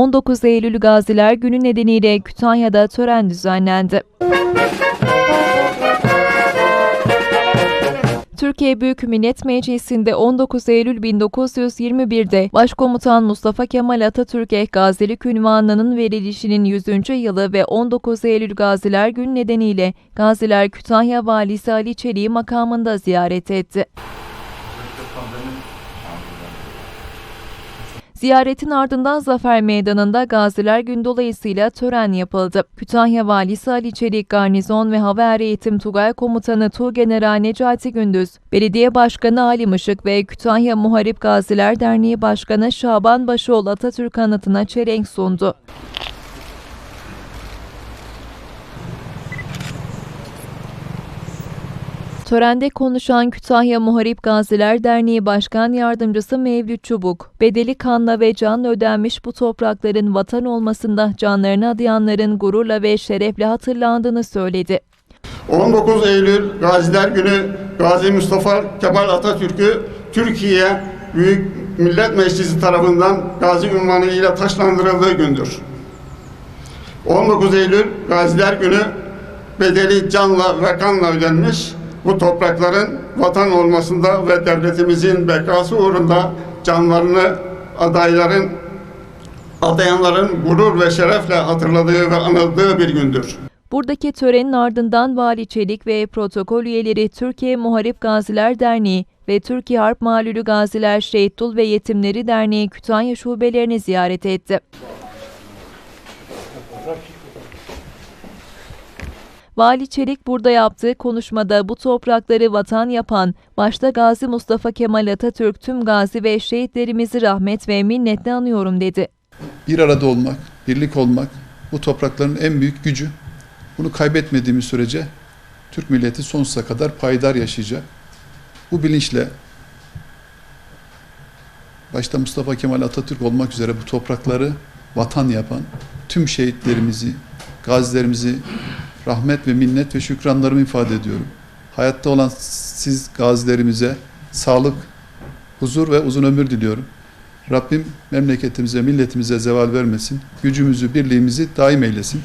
19 Eylül Gaziler Günü nedeniyle Kütahya'da tören düzenlendi. Türkiye Büyük Millet Meclisi'nde 19 Eylül 1921'de Başkomutan Mustafa Kemal Atatürk'e gazilik ünvanının verilişinin 100. yılı ve 19 Eylül Gaziler Günü nedeniyle Gaziler Kütahya Valisi Ali Çelik'i makamında ziyaret etti. Ziyaretin ardından Zafer Meydanı'nda Gaziler Günü dolayısıyla tören yapıldı. Kütahya Valisi Ali Çelik, Garnizon ve Hava Er Eğitim Tugay Komutanı Tuğgeneral Necati Gündüz, Belediye Başkanı Ali Mışık ve Kütahya Muharip Gaziler Derneği Başkanı Şaban Başoğlu Atatürk anıtına çelenk sundu. Törende konuşan Kütahya Muharip Gaziler Derneği Başkan Yardımcısı Mevlüt Çubuk, bedeli kanla ve canla ödenmiş bu toprakların vatan olmasında canlarını adayanların gururla ve şerefle hatırlandığını söyledi. 19 Eylül Gaziler Günü Gazi Mustafa Kemal Atatürk'ü Türkiye Büyük Millet Meclisi tarafından gazi ünvanı ile taşlandırıldığı gündür. 19 Eylül Gaziler Günü bedeli canla ve kanla ödenmiş bu toprakların vatan olmasında ve devletimizin bekası uğrunda canlarını adayların adayanların gurur ve şerefle hatırladığı ve anıldığı bir gündür. Buradaki törenin ardından Vali Çelik ve protokol üyeleri Türkiye Muharip Gaziler Derneği ve Türkiye Harp Malulü Gaziler Şehit Dul ve Yetimleri Derneği Kütahya şubelerini ziyaret etti. Vali Çelik burada yaptığı konuşmada bu toprakları vatan yapan, başta Gazi Mustafa Kemal Atatürk tüm gazi ve şehitlerimizi rahmet ve minnetle anıyorum dedi. bir arada olmak, birlik olmak bu toprakların en büyük gücü. Bunu kaybetmediğimiz sürece Türk milleti sonsuza kadar payidar yaşayacak. Bu bilinçle başta Mustafa Kemal Atatürk olmak üzere bu toprakları vatan yapan tüm şehitlerimizi, gazilerimizi rahmet ve minnet ve şükranlarımı ifade ediyorum. Hayatta olan siz gazilerimize sağlık, huzur ve uzun ömür diliyorum. Rabbim memleketimize, milletimize zeval vermesin. Gücümüzü, birliğimizi daim eylesin.